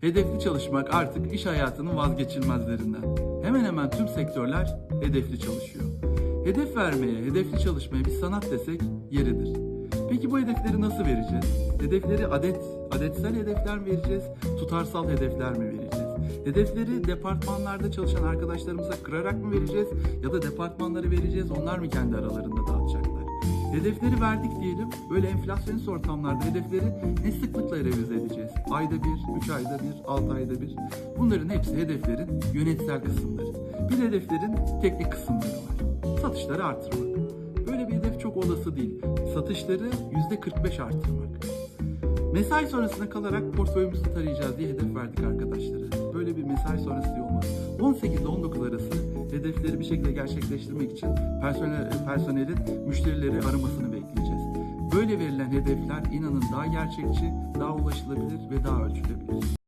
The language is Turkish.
Hedefli çalışmak artık iş hayatının vazgeçilmezlerinden. Hemen hemen tüm sektörler hedefli çalışıyor. Hedef vermeye, hedefli çalışmaya bir sanat desek yeridir. Peki bu hedefleri nasıl vereceğiz? Hedefleri adet, adetsel hedefler mi vereceğiz, tutarsal hedefler mi vereceğiz? Hedefleri departmanlarda çalışan arkadaşlarımıza kırarak mı vereceğiz ya da departmanları vereceğiz, onlar mı kendi aralarında dağıtacaklar? Hedefleri verdik diyelim, böyle enflasyonist ortamlarda hedefleri ne sıklıkla revize edeceğiz? Ayda bir, üç ayda bir, altı ayda bir. Bunların hepsi hedeflerin yönetsel kısımları. Bir hedeflerin teknik kısımları var. Satışları artırmak. Böyle bir hedef çok olası değil. Satışları yüzde 45 artırmak. Mesai sonrasına kalarak portföyümüzü tarayacağız diye hedef verdik arkadaşlara. Böyle bir mesai sonrası olmaz. 18 ile 19 arası hedefleri bir şekilde gerçekleştirmek için personel, personelin müşterileri aramasını bekleyeceğiz. Böyle verilen hedefler inanın daha gerçekçi, daha ulaşılabilir ve daha ölçülebilir.